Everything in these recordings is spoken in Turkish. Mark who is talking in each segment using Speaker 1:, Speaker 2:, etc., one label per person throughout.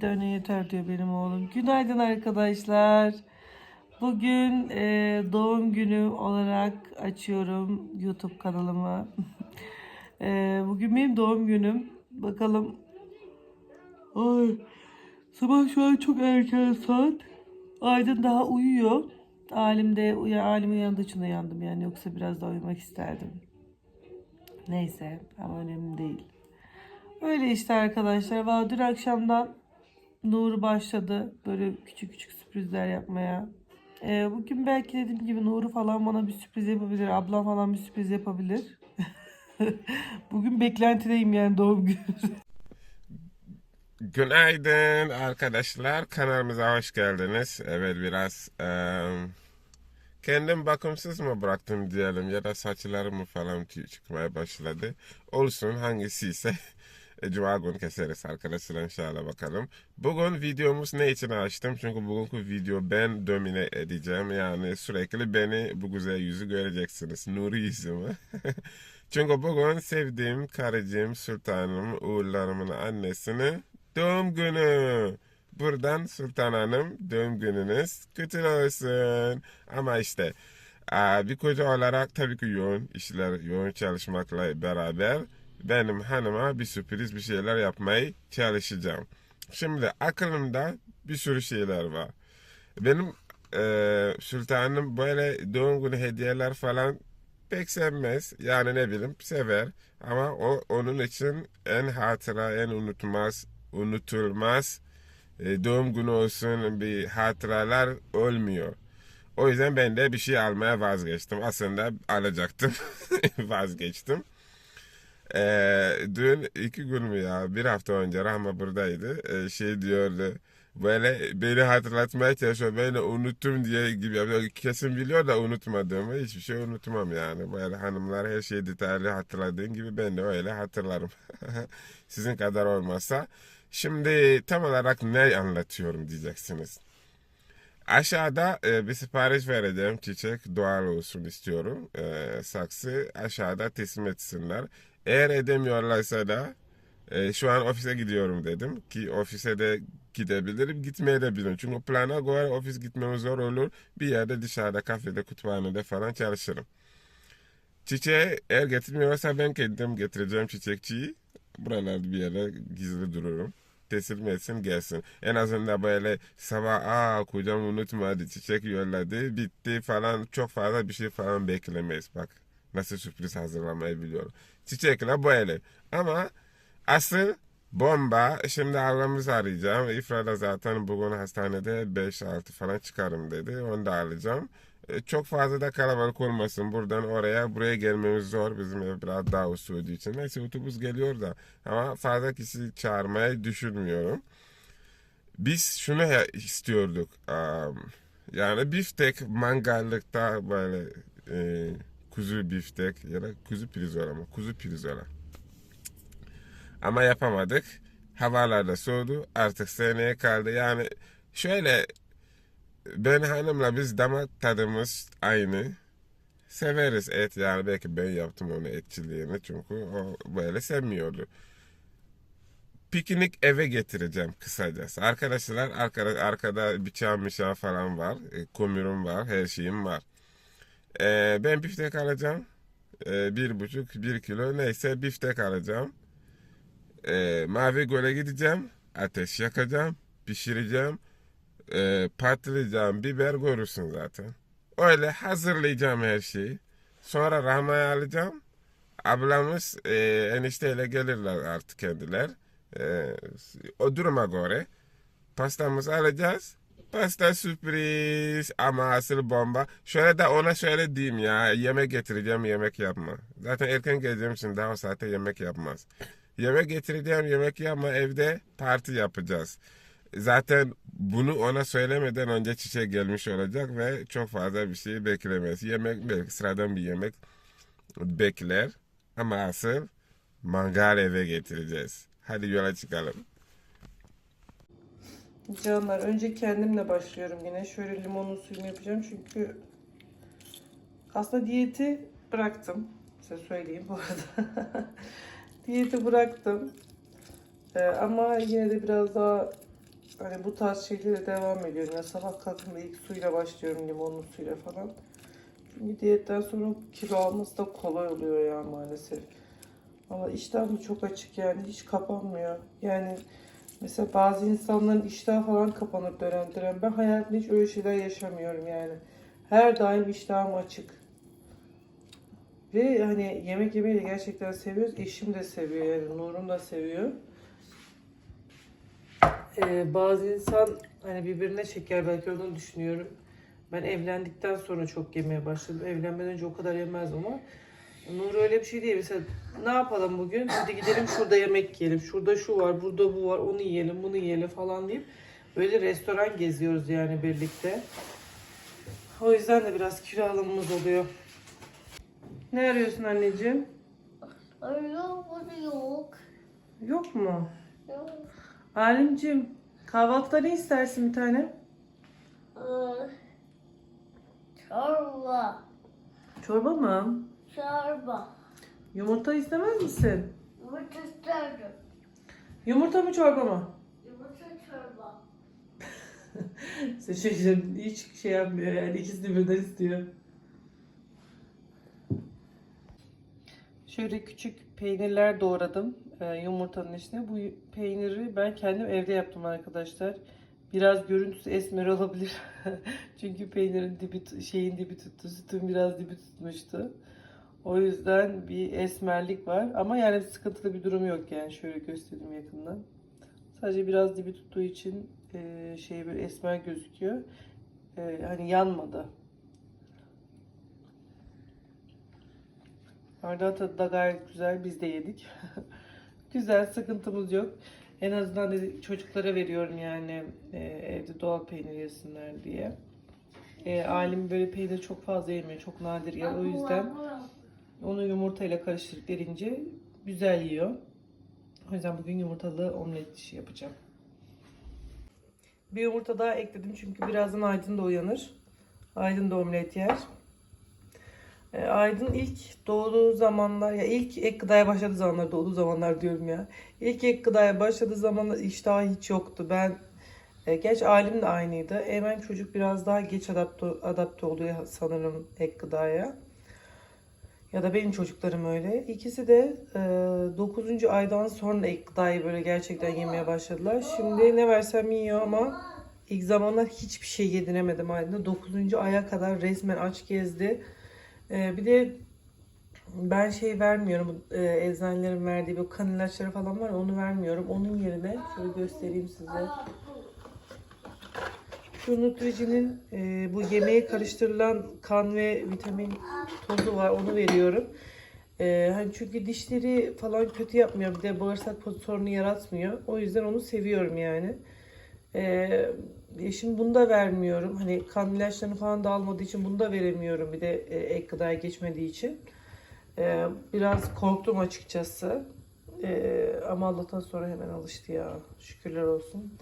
Speaker 1: tane yeter diyor benim oğlum. Günaydın arkadaşlar. Bugün e, doğum günü olarak açıyorum YouTube kanalımı. E, bugün benim doğum günüm. Bakalım. Ay, sabah şu an çok erken saat. Aydın daha uyuyor. Alim de uya, Alim uyandığı için uyandım yani yoksa biraz daha uyumak isterdim. Neyse ama önemli değil. Öyle işte arkadaşlar. Valla dün akşamdan Nuri başladı böyle küçük küçük sürprizler yapmaya. Ee, bugün belki dediğim gibi Nuri falan bana bir sürpriz yapabilir. Ablam falan bir sürpriz yapabilir. bugün beklentideyim yani doğum günü.
Speaker 2: Günaydın arkadaşlar. Kanalımıza hoş geldiniz. Evet biraz eee, kendim bakımsız mı bıraktım diyelim ya da saçlarım falan çıkmaya başladı. Olsun hangisi ise Cuma günü keseriz arkadaşlar inşallah bakalım. Bugün videomuz ne için açtım? Çünkü bugünkü video ben domine edeceğim. Yani sürekli beni bu güzel yüzü göreceksiniz. Nuri yüzümü. Çünkü bugün sevdiğim karıcığım Sultanım oğullarımın annesinin doğum günü. Buradan Sultan Hanım doğum gününüz kutlu olsun. Ama işte aa, bir koca olarak tabii ki yoğun işler, yoğun çalışmakla beraber benim hanıma bir sürpriz bir şeyler yapmayı çalışacağım. Şimdi aklımda bir sürü şeyler var. Benim eee sultanım böyle doğum günü hediyeler falan pek sevmez. Yani ne bileyim sever. Ama o onun için en hatıra, en unutmaz, unutulmaz e, doğum günü olsun bir hatıralar olmuyor. O yüzden ben de bir şey almaya vazgeçtim. Aslında alacaktım. Vazgeçtim. Ee, dün iki gün mü ya? Bir hafta önce Rahma buradaydı. Ee, şey diyordu böyle beni hatırlatmaya çalışıyor beni unuttum diye gibi kesin biliyor da unutmadığımı hiçbir şey unutmam yani. Böyle hanımlar her şeyi detaylı hatırladığın gibi ben de öyle hatırlarım. Sizin kadar olmasa şimdi tam olarak ne anlatıyorum diyeceksiniz. Aşağıda e, bir sipariş vereceğim. Çiçek doğal olsun istiyorum. E, saksı aşağıda teslim etsinler. Eğer edemiyorlarsa da e, şu an ofise gidiyorum dedim ki ofise de gidebilirim gitmeye de bilirim. Çünkü plana göre ofis gitmem zor olur. Bir yerde dışarıda kafede kütüphanede falan çalışırım. Çiçeği eğer getirmiyorsa ben kendim getireceğim çiçekçiyi. Buralarda bir yere gizli dururum teslim etsin gelsin. En azından böyle sabah aa kocam unutmadı çiçek yolladı bitti falan çok fazla bir şey falan beklemeyiz bak. Nasıl sürpriz hazırlamayı biliyorum. Çiçekle böyle. Ama asıl bomba şimdi ablamızı arayacağım. İfra da zaten bugün hastanede 5-6 falan çıkarım dedi. Onu da alacağım. E, Çok fazla da kalabalık olmasın. Buradan oraya buraya gelmemiz zor. Bizim ev biraz daha usulü için. Neyse otobüs geliyor da. Ama fazla kişi çağırmayı düşünmüyorum. Biz şunu istiyorduk. Yani biftek mangallıkta böyle e, kuzu biftek ya da kuzu pirzola mı? Kuzu pirzola. Ama yapamadık. Havalar da soğudu. Artık seneye kaldı. Yani şöyle ben hanımla biz damak tadımız aynı. Severiz et yani belki ben yaptım onu etçiliğini çünkü o böyle sevmiyordu. Piknik eve getireceğim kısacası. Arkadaşlar arkada, arkada bıçağım bıçağı falan var. E, kömürüm var her şeyim var. E, ben biftek alacağım. E, bir buçuk bir kilo neyse biftek alacağım. E, Mavi Göl'e gideceğim. Ateş yakacağım. Pişireceğim e, patlıcan, biber görürsün zaten. Öyle hazırlayacağım her şeyi. Sonra Rahma'yı alacağım. Ablamız e, enişteyle gelirler artık kendiler. E, o duruma göre pastamızı alacağız. Pasta sürpriz ama asıl bomba. Şöyle de ona şöyle diyeyim ya yemek getireceğim yemek yapma. Zaten erken geleceğim için daha o saatte yemek yapmaz. Yemek getireceğim yemek yapma evde parti yapacağız. Zaten bunu ona söylemeden önce çiçek gelmiş olacak ve çok fazla bir şey beklemez. Yemek belki sıradan bir yemek bekler ama asıl mangal eve getireceğiz. Hadi yola çıkalım.
Speaker 1: Canlar önce kendimle başlıyorum yine. Şöyle limonlu suyumu yapacağım çünkü aslında diyeti bıraktım. Size söyleyeyim bu arada. diyeti bıraktım. Ee, ama yine de biraz daha Hani bu tarz şeylere devam ediyorum. Ya sabah kalktığımda ilk suyla başlıyorum limonlu suyla falan. Çünkü diyetten sonra kilo alması da kolay oluyor ya maalesef. Ama iştahım çok açık yani hiç kapanmıyor. Yani mesela bazı insanların iştahı falan kapanır dönem dönem. Ben hayatımda hiç öyle şeyler yaşamıyorum yani. Her daim iştahım açık. Ve hani yemek yemeyi de gerçekten seviyoruz. Eşim de seviyor yani Nur'um da seviyor. Ee, bazı insan hani birbirine çeker belki onu düşünüyorum. Ben evlendikten sonra çok yemeye başladım. Evlenmeden önce o kadar yemezdim ama Nur öyle bir şey değil. Mesela ne yapalım bugün? Hadi gidelim şurada yemek yiyelim. Şurada şu var, burada bu var. Onu yiyelim, bunu yiyelim falan deyip böyle restoran geziyoruz yani birlikte. O yüzden de biraz kilo alımımız oluyor. Ne arıyorsun anneciğim?
Speaker 3: Yok, yok.
Speaker 1: Yok mu?
Speaker 3: Yok.
Speaker 1: Alimciğim kahvaltıda ne istersin bir tane?
Speaker 3: Ee, Çorba.
Speaker 1: Çorba mı?
Speaker 3: Çorba.
Speaker 1: Yumurta istemez misin?
Speaker 3: Yumurta isterim.
Speaker 1: Yumurta mı çorba mı?
Speaker 3: Yumurta çorba.
Speaker 1: Şaşırdım. Hiç şey yapmıyor yani ikisini birden istiyor. Şöyle küçük peynirler doğradım e, yumurtanın içine. Bu peyniri ben kendim evde yaptım arkadaşlar. Biraz görüntüsü esmer olabilir. Çünkü peynirin dibi şeyin dibi tuttu, sütün biraz dibi tutmuştu. O yüzden bir esmerlik var ama yani sıkıntılı bir durum yok yani şöyle göstereyim yakından. Sadece biraz dibi tuttuğu için e, şey böyle esmer gözüküyor. E, hani yanmadı. Arda tadı da gayet güzel. Biz de yedik. güzel, sıkıntımız yok. En azından çocuklara veriyorum yani e, evde doğal peynir yesinler diye. E, alim böyle peynir çok fazla yemiyor. Çok nadir yer. O yüzden onu yumurtayla karıştırıp verince güzel yiyor. O yüzden bugün yumurtalı omlet dişi yapacağım. Bir yumurta daha ekledim çünkü birazdan Aydın da uyanır. Aydın da omlet yer. E, Aydın ilk doğduğu zamanlar ya ilk ek gıdaya başladığı zamanlar doğduğu zamanlar diyorum ya. İlk ek gıdaya başladığı zamanlar iştahı hiç yoktu. Ben e, geç alim de aynıydı. Hemen çocuk biraz daha geç adapte, adapte oluyor sanırım ek gıdaya. Ya da benim çocuklarım öyle. İkisi de e, 9. aydan sonra gıdayı böyle gerçekten yemeye başladılar. Şimdi ne versem yiyor ama ilk zamanlar hiçbir şey yediremedim Aydın'a. 9. aya kadar resmen aç gezdi. E, bir de ben şey vermiyorum. E, eczanelerin verdiği bu kan ilaçları falan var ya onu vermiyorum. Onun yerine şöyle göstereyim size. Şu Nutrici'nin e, bu yemeğe karıştırılan kan ve vitamin tozu var. Onu veriyorum. E, hani çünkü dişleri falan kötü yapmıyor. Bir de bağırsak sorunu yaratmıyor. O yüzden onu seviyorum yani. E, e, şimdi bunu da vermiyorum. Hani kan ilaçlarını falan da almadığı için bunu da veremiyorum. Bir de e, ek gıdaya geçmediği için. E, biraz korktum açıkçası. E, ama Allah'tan sonra hemen alıştı ya. Şükürler olsun.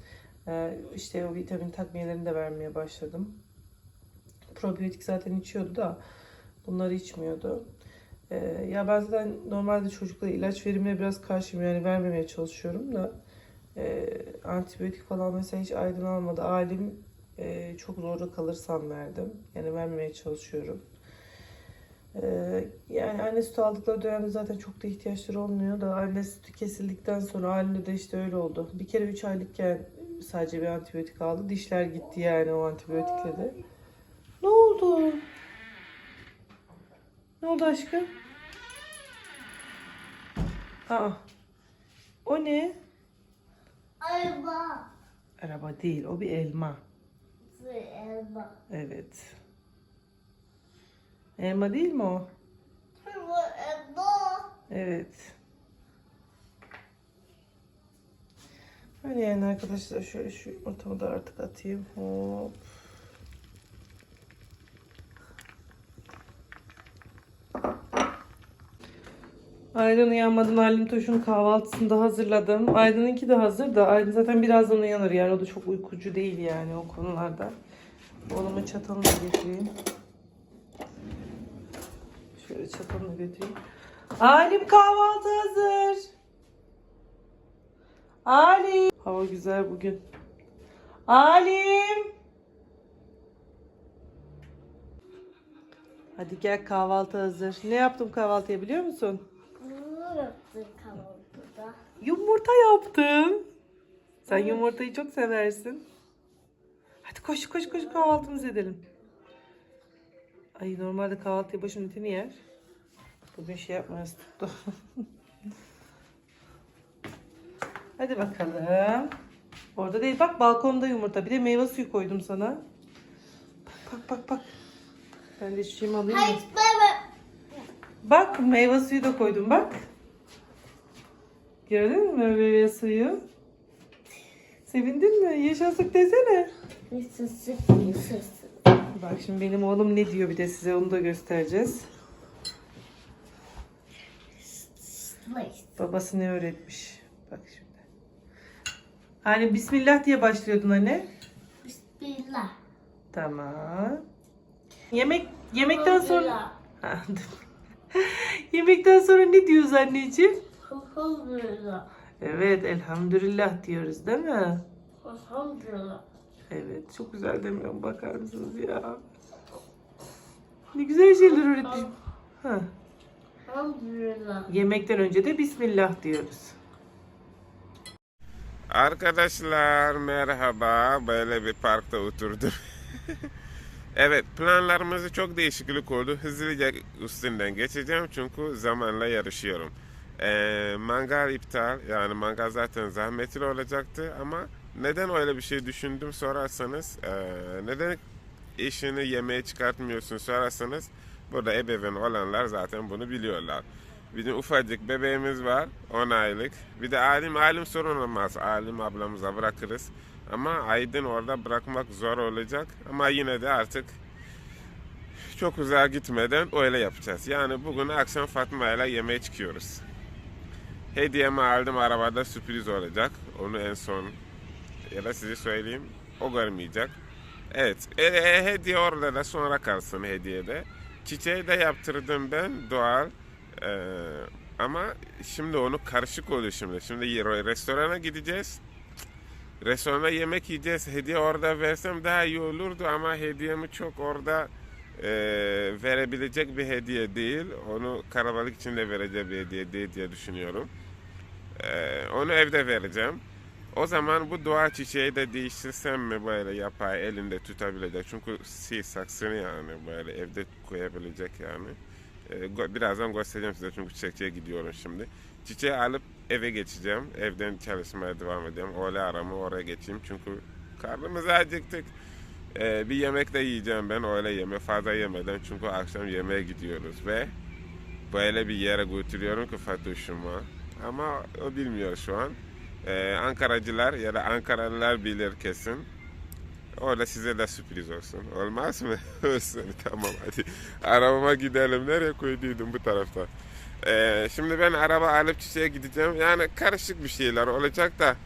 Speaker 1: Ee, işte o vitamin takviyelerini de vermeye başladım. Probiyotik zaten içiyordu da bunları içmiyordu. Ee, ya ben zaten normalde çocuklara ilaç verimine biraz karşıyım yani vermemeye çalışıyorum da e, antibiyotik falan mesela hiç aydın almadı. Alim e, çok zorda kalırsam verdim. Yani vermemeye çalışıyorum. Ee, yani anne sütü aldıkları dönemde zaten çok da ihtiyaçları olmuyor da anne sütü kesildikten sonra halimde de işte öyle oldu. Bir kere 3 aylıkken sadece bir antibiyotik aldı. Dişler gitti yani o antibiyotikle de. Ne oldu? Ne oldu aşkım? Aa. O ne?
Speaker 3: Elma.
Speaker 1: Araba değil, o bir elma.
Speaker 3: Elma.
Speaker 1: Evet. Elma değil mi o?
Speaker 3: Elma. Elma.
Speaker 1: Evet. Öyle yani arkadaşlar şöyle şu yumurtamı da artık atayım. Hop. Aydın uyanmadan Halim Toş'un kahvaltısını da hazırladım. Aydın'ınki de hazır da Aydın zaten birazdan uyanır yani o da çok uykucu değil yani o konularda. Oğlumun çatalını getireyim. Şöyle çatalını götüreyim. Halim kahvaltı hazır. Ali. Hava güzel bugün. Alim. Hadi gel kahvaltı hazır. Ne yaptım kahvaltıya biliyor musun?
Speaker 3: Ne yaptın kahvaltıda?
Speaker 1: Yumurta yaptım. Sen yumurtayı çok seversin. Hadi koş koş koş kahvaltımızı edelim. Ay normalde kahvaltıya başım etini yer. Bugün şey yapmaz tuttu. Hadi bakalım. Orada değil bak balkonda yumurta. Bir de meyve suyu koydum sana. Bak bak bak. Ben de şişemi alayım. mı?
Speaker 3: Hayır baba.
Speaker 1: Bak meyve suyu da koydum bak. Gördün mü meyve suyu? Sevindin mi? Yaşasık desene.
Speaker 3: Yaşasın, yaşasın.
Speaker 1: Bak şimdi benim oğlum ne diyor bir de size onu da göstereceğiz. Babası ne öğretmiş. Bak şimdi. Hani Bismillah diye başlıyordun hani.
Speaker 3: Bismillah.
Speaker 1: Tamam. Yemek yemekten sonra Yemekten sonra ne diyoruz anneciğim?
Speaker 3: Elhamdülillah.
Speaker 1: Evet elhamdülillah diyoruz değil mi?
Speaker 3: Elhamdülillah.
Speaker 1: Evet çok güzel demiyorum bakar mısınız ya? Ne güzel şeyler öğretmiş. Ha.
Speaker 3: Elhamdülillah.
Speaker 1: Yemekten önce de Bismillah diyoruz.
Speaker 2: Arkadaşlar merhaba. Böyle bir parkta oturdum. evet planlarımızı çok değişiklik oldu. Hızlıca üstünden geçeceğim çünkü zamanla yarışıyorum. Ee, mangal iptal. Yani mangal zaten zahmetli olacaktı ama neden öyle bir şey düşündüm sorarsanız ee, neden eşini yemeğe çıkartmıyorsun sorarsanız burada ebeveyn olanlar zaten bunu biliyorlar. De ufacık bebeğimiz var 10 aylık. Bir de alim alim sorun olmaz. Alim ablamıza bırakırız. Ama Aydın orada bırakmak zor olacak. Ama yine de artık çok uzağa gitmeden öyle yapacağız. Yani bugün akşam Fatma ile yemeğe çıkıyoruz. Hediyemi aldım arabada sürpriz olacak. Onu en son ya da size söyleyeyim. O görmeyecek. Evet. E, e, hediye orada da sonra kalsın hediyede. Çiçeği de yaptırdım ben doğal. Ee, ama şimdi onu karışık oluyor şimdi. Şimdi restorana gideceğiz. Restorana yemek yiyeceğiz. Hediye orada versem daha iyi olurdu ama hediyemi çok orada e, verebilecek bir hediye değil. Onu karabalık içinde vereceğim bir hediye değil diye düşünüyorum. Ee, onu evde vereceğim. O zaman bu doğa çiçeği de değiştirsem mi böyle yapay elinde tutabilecek. Çünkü si saksını yani böyle evde koyabilecek yani. Ee, birazdan göstereceğim size çünkü çiçekçiye gidiyorum şimdi. Çiçeği alıp eve geçeceğim. Evden çalışmaya devam edeceğim. Öğle aramı oraya geçeyim çünkü karnımızı acıktık. Ee, bir yemek de yiyeceğim ben öğle yeme fazla yemeden çünkü akşam yemeğe gidiyoruz ve böyle bir yere götürüyorum ki Fatuş'uma. Ama o bilmiyor şu an. Ee, Ankaracılar ya da Ankaralılar bilir kesin. Orada size de sürpriz olsun. Olmaz mı? olsun. Tamam hadi. Arabama gidelim. Nereye koyduydum bu tarafta? Ee, şimdi ben araba alıp çiçeğe gideceğim. Yani karışık bir şeyler olacak da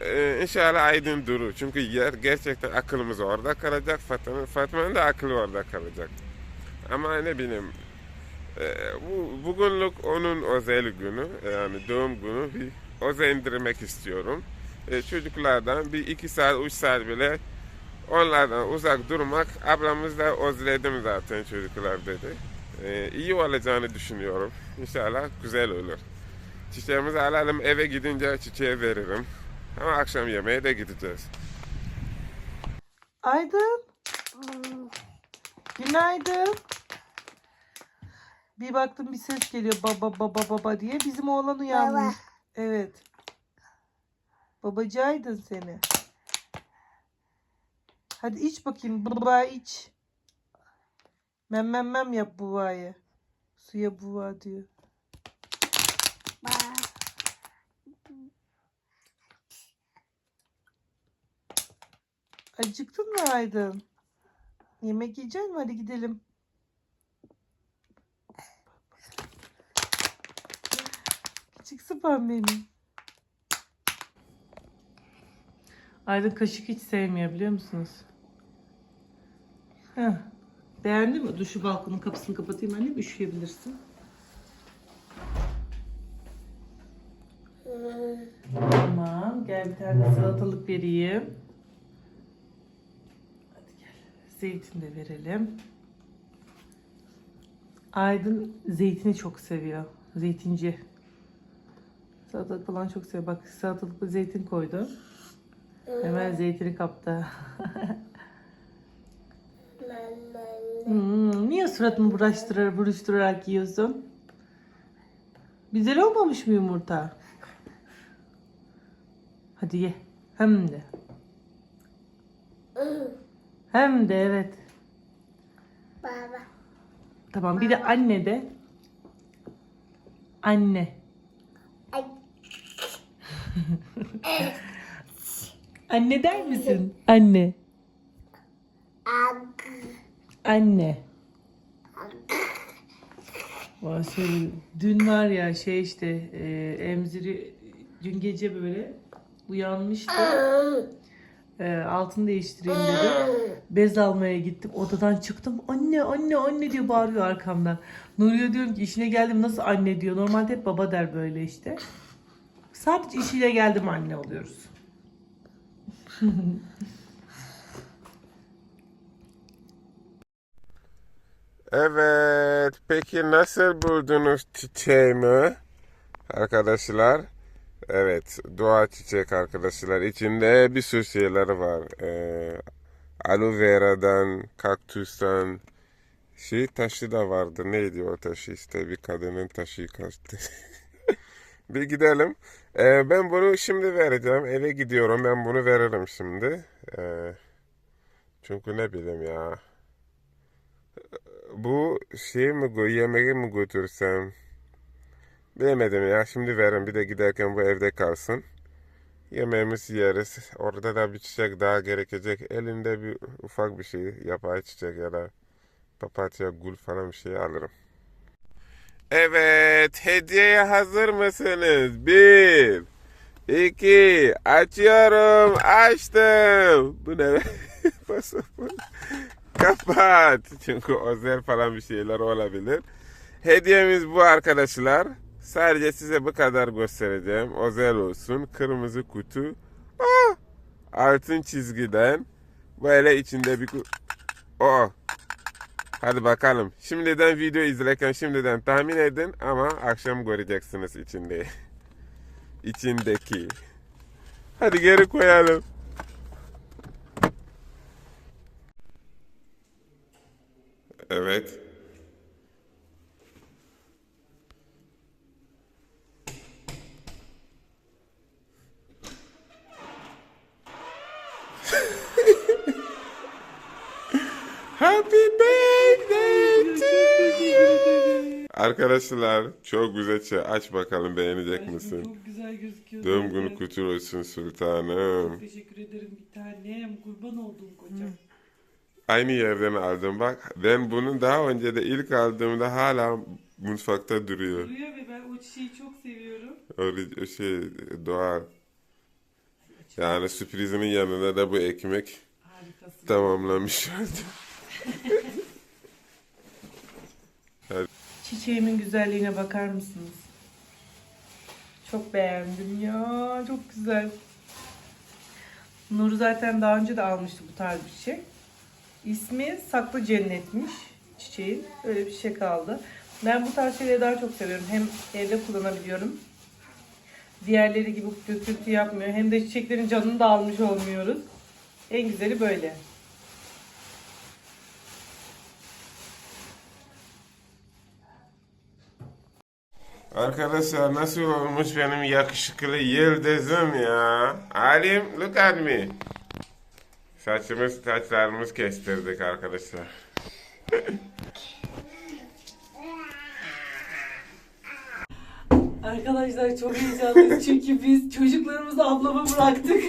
Speaker 2: e, inşallah aydın durur. Çünkü yer gerçekten aklımız orada kalacak. Fatma'nın Fatma'nın da aklı orada kalacak. Ama ne bileyim e, bu bugünlük onun özel günü yani doğum günü bir özendirmek istiyorum. E, çocuklardan bir iki saat, üç saat bile onlardan uzak durmak ablamız da özledim zaten çocuklar dedi. E, iyi olacağını düşünüyorum. İnşallah güzel olur. Çiçeğimizi alalım eve gidince çiçeği veririm. Ama akşam yemeğe de gideceğiz.
Speaker 1: Aydın. Günaydın. Bir baktım bir ses geliyor baba baba baba diye. Bizim oğlan uyanmış. Evet. Babacı Aydın seni. Hadi iç bakayım baba iç. Mem mem mem yap buvayı. Suya buva diyor. Acıktın mı Aydın? Yemek yiyecek misin? Hadi gidelim. Küçük sıpam benim. Aydın kaşık hiç sevmiyor biliyor musunuz? Heh. Beğendin mi? Dur şu balkonun kapısını kapatayım annem. Üşüyebilirsin. Tamam. Gel bir tane salatalık vereyim. zeytin de verelim. Aydın zeytini çok seviyor. Zeytinci. Salatalık falan çok seviyor. Bak salatalıklı zeytin koydu. Hemen zeytini kaptı. Hmm, niye suratını buruşturarak, buruşturarak yiyorsun? Güzel olmamış mı yumurta? Hadi ye. Hem de. Hem de evet.
Speaker 3: Baba.
Speaker 1: Tamam bir de anne de. Anne. Anne der misin? Anne. Anne. Vay dün var ya şey işte e, emziri dün gece böyle uyanmıştı. E, altını değiştireyim dedi. Bez almaya gittim. Odadan çıktım. Anne anne anne diye bağırıyor arkamdan. Nuriye diyorum ki işine geldim nasıl anne diyor. Normalde hep baba der böyle işte. Sadece işine geldim anne oluyoruz.
Speaker 2: Evet. Peki nasıl buldunuz çiçeğimi? Arkadaşlar. Evet. Doğa çiçek arkadaşlar. İçinde bir sürü şeyler var. Ee, aloe vera'dan, kaktüsten, şey taşı da vardı. Neydi o taşı işte bir kadının taşı kaçtı. bir gidelim. Ee, ben bunu şimdi vereceğim. Eve gidiyorum. Ben bunu veririm şimdi. Ee, çünkü ne bileyim ya. Bu şey mi yemeği mi götürsem? Bilemedim ya. Şimdi verin. Bir de giderken bu evde kalsın. Yemeğimizi yeriz. Orada da bir çiçek daha gerekecek. Elinde bir ufak bir şey. Yapay çiçek ya da papatya, gül falan bir şey alırım. Evet. Hediyeye hazır mısınız? Bir, iki, açıyorum. Açtım. Bu ne? Pasaport. Kapat. Çünkü özel falan bir şeyler olabilir. Hediyemiz bu arkadaşlar. Sadece size bu kadar göstereceğim. Özel olsun. Kırmızı kutu. Aa! Altın çizgiden. Böyle içinde bir. Oh. Hadi bakalım. Şimdiden video izlerken şimdiden tahmin edin ama akşam göreceksiniz içinde. içindeki. Hadi geri koyalım. Evet. Happy birthday to you. Arkadaşlar çok güzel şey. Aç bakalım beğenecek misin?
Speaker 1: Çok güzel gözüküyor.
Speaker 2: Doğum günü kutlu olsun sultanım.
Speaker 1: Teşekkür ederim bir tanem. Kurban olduğum kocam.
Speaker 2: Aynı yerden aldım bak. Ben bunun daha önce de ilk aldığımda hala mutfakta duruyor.
Speaker 1: Duruyor ve ben o çiçeği çok seviyorum.
Speaker 2: O şey doğal. Yani sürprizinin yanında da bu ekmek
Speaker 1: Harikasın.
Speaker 2: tamamlamış oldu.
Speaker 1: Çiçeğimin güzelliğine bakar mısınız? Çok beğendim ya. Çok güzel. Nur zaten daha önce de almıştı bu tarz bir çiçek. İsmi Saklı Cennet'miş çiçeğin. Öyle bir çiçek aldı. Ben bu tarz şeyleri daha çok seviyorum. Hem evde kullanabiliyorum. Diğerleri gibi döküntü yapmıyor. Hem de çiçeklerin canını da almış olmuyoruz. En güzeli böyle.
Speaker 2: Arkadaşlar nasıl olmuş benim yakışıklı yıldızım ya. Alim look at me. Saçımız saçlarımız kestirdik arkadaşlar.
Speaker 1: Arkadaşlar çok heyecanlıyız çünkü biz çocuklarımızı ablama bıraktık.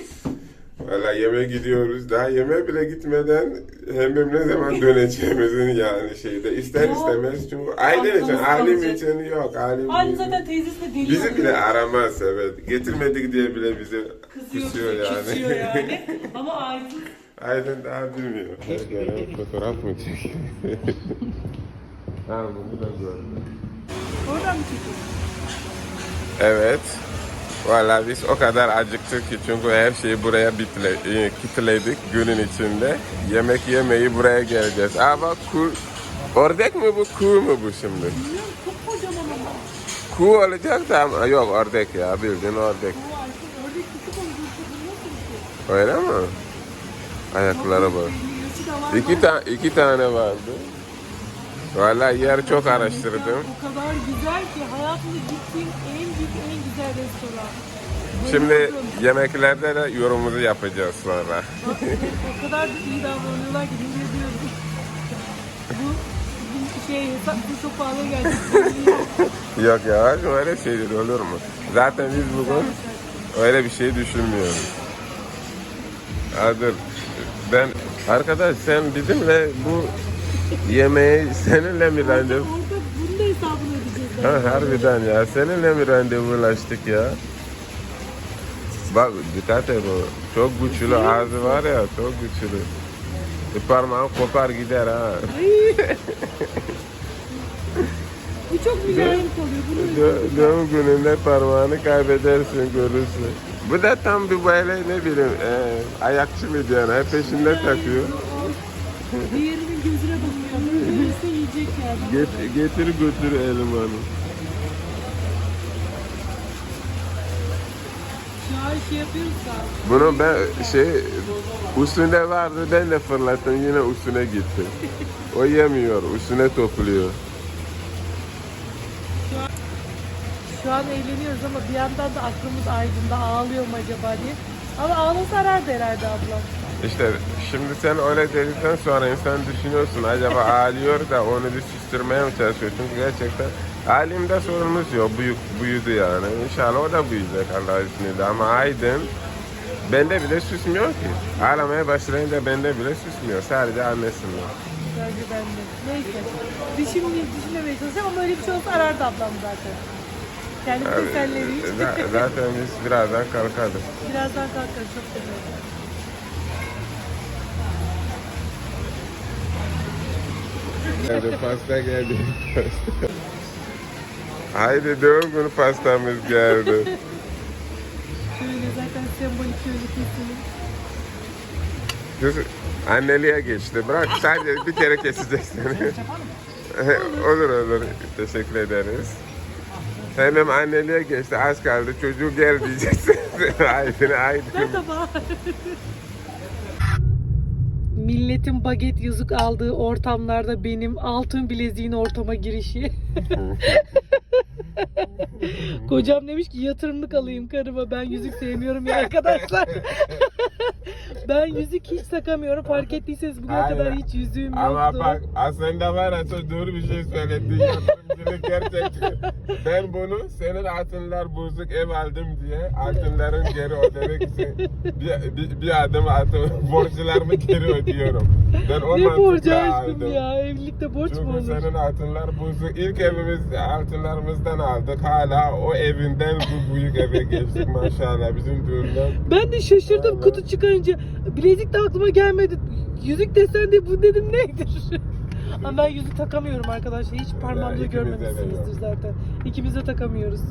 Speaker 2: Valla yeme gidiyoruz. Daha yeme bile gitmeden hemen ne zaman döneceğimizin yani şeyde. ister
Speaker 1: Ya,
Speaker 2: istemez çünkü aile için,
Speaker 1: kalacak.
Speaker 2: için yok. Alim
Speaker 1: Aynı zaten teyzesi de deli
Speaker 2: Bizi
Speaker 1: oluyor.
Speaker 2: bile aramaz evet. Getirmedik diye bile bizi
Speaker 1: Kızıyor,
Speaker 2: kusuyor yani.
Speaker 1: küsüyor yani. Ama Aydın
Speaker 2: Aydın daha bilmiyor. Gelen fotoğraf mı çekiyor? ha bunu da gördüm.
Speaker 1: oradan mı çekiyorsun?
Speaker 2: Evet. Valla biz o kadar acıktık ki çünkü her şeyi buraya bitle, e, kitledik günün içinde. Yemek yemeyi buraya geleceğiz. Aa bak kuğu, ördek mi bu kuğu mu bu şimdi?
Speaker 1: Bilmiyorum çok kocaman ama.
Speaker 2: Kuğu olacak da ama yok ördek ya bildiğin ördek.
Speaker 1: Ördek küçük şey?
Speaker 2: Öyle mi? Ayaklara bak. İki, ta iki tane vardı. Valla yer çok araştırdım.
Speaker 1: Bu kadar güzel ki hayatımda gittiğim en büyük en güzel restoran.
Speaker 2: Şimdi yemeklerde de yorumumuzu yapacağız sonra.
Speaker 1: O kadar da iyi davranıyorlar ki yemin ediyorum. Bu şey hesap bu çok pahalı geldi.
Speaker 2: Yok ya öyle şeyler olur mu? Zaten biz bugün öyle bir şey düşünmüyoruz. Ha, dur. Ben arkadaş sen bizimle bu yemeği seninle mi randevu?
Speaker 1: Orada bunun da hesabını ödeyeceğiz.
Speaker 2: Ha, harbiden ya seninle mi randevulaştık ya? Bak dikkat et o. Çok güçlü ağzı var ya çok güçlü. Bir parmağın kopar gider ha.
Speaker 1: Bu çok mülayim kalıyor. Bunu
Speaker 2: Dö- Doğum gününde parmağını kaybedersin görürsün. Bu da tam bir böyle ne bileyim e, ayakçı mı diyorsun hep peşinde takıyor.
Speaker 1: diğerinin gözüne bakıyor. Böylese yiyecek yani.
Speaker 2: Get, getir götür elemanı.
Speaker 1: Şu an şey yapıyoruz da.
Speaker 2: Bunu ben şey üstünde vardı ben de fırlattım yine üstüne gitti. O yemiyor üstüne topluyor.
Speaker 1: Şu an eğleniyoruz ama bir yandan da aklımız aydın'da ağlıyor mu acaba diye. Ama ağlasa arardı herhalde ablam.
Speaker 2: İşte şimdi sen öyle dedikten sonra insan düşünüyorsun acaba ağlıyor da onu bir susturmaya mı çalışıyor? Çünkü gerçekten halimde sorunumuz yok. Büyük, büyüdü yani. İnşallah o da büyüyecek Allah izniyle. Ama Aydın bende bile susmuyor ki. Ağlamaya başlayınca bende bile susmuyor. Sadece annesinde.
Speaker 1: Bence ben de. Neyse. Düşünmeye, düşünmemeye çalışacağım ama öyle bir şey olsa arardı ablam zaten. Kendi
Speaker 2: Abi,
Speaker 1: teselleri hiç.
Speaker 2: za- zaten biz birazdan kalkarız.
Speaker 1: Birazdan kalkarız çok seviyorum.
Speaker 2: Geldi pasta geldi. Haydi doğum günü pastamız geldi.
Speaker 1: Şöyle zaten sembolik şöyle keselim.
Speaker 2: Kız anneliğe geçti. Bırak sadece bir kere keseceğiz seni. olur olur. Teşekkür ederiz. Hemen anneliğe geçti. Az kaldı. Çocuğu gel diyeceksin. aydın aydın.
Speaker 1: Ver tabağı. Milletin baget yüzük aldığı ortamlarda benim altın bileziğin ortama girişi. Kocam demiş ki yatırımlık alayım karıma ben yüzük sevmiyorum ya arkadaşlar. ben yüzük hiç takamıyorum fark ettiyseniz bugüne
Speaker 2: Aynen.
Speaker 1: kadar hiç yüzüğüm yoktu.
Speaker 2: Ama bak aslında var ya çok doğru bir şey söyledin. Yatırımcılık gerçekten. Ben bunu senin altınlar bozuk ev aldım diye altınların geri ödemek için bir, bir, bir adım atı borçlarımı geri ödüyorum. Ben o
Speaker 1: ne borcu aşkım ya evlilikte borç mu olur?
Speaker 2: senin altınlar bozuk. İlk evimiz altınlarımızdan aldık. Hala o evinden bu büyük eve geçtik maşallah bizim düğünden.
Speaker 1: Ben de şaşırdım
Speaker 2: Aynen.
Speaker 1: kutu çıkarınca. Bilezik de aklıma gelmedi. Yüzük desen de bu dedim nedir? Ama ben yüzük takamıyorum arkadaşlar. Hiç parmağımda görmemişsinizdir zaten. İkimiz de takamıyoruz.